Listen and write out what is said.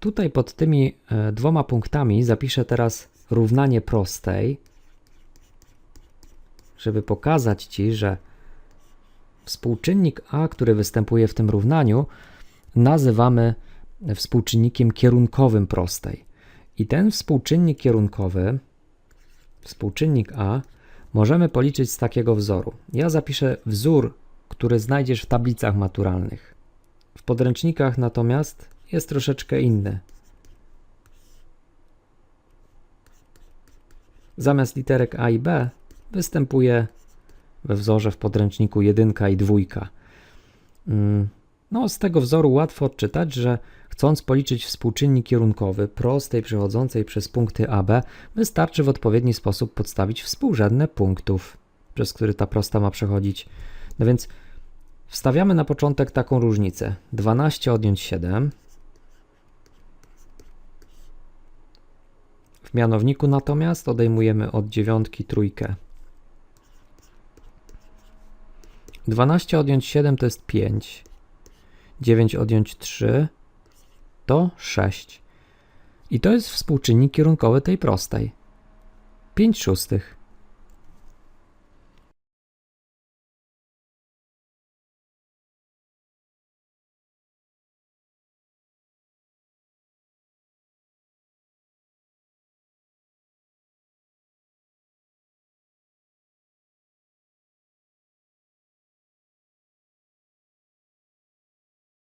Tutaj pod tymi e, dwoma punktami zapiszę teraz równanie prostej, żeby pokazać Ci, że współczynnik a, który występuje w tym równaniu, nazywamy współczynnikiem kierunkowym prostej. I ten współczynnik kierunkowy, współczynnik a, możemy policzyć z takiego wzoru. Ja zapiszę wzór, który znajdziesz w tablicach maturalnych. W podręcznikach natomiast jest troszeczkę inny. Zamiast literek A i B występuje we wzorze w podręczniku jedynka i dwójka. Mm, No, z tego wzoru łatwo odczytać, że chcąc policzyć współczynnik kierunkowy prostej przechodzącej przez punkty AB, wystarczy w odpowiedni sposób podstawić współrzędne punktów, przez który ta prosta ma przechodzić. No więc wstawiamy na początek taką różnicę. 12 odjąć 7. W mianowniku natomiast odejmujemy od dziewiątki trójkę. 12 odjąć 7 to jest 5. 9 odjąć 3 to 6. I to jest współczynnik kierunkowy tej prostej. 5 szóstych.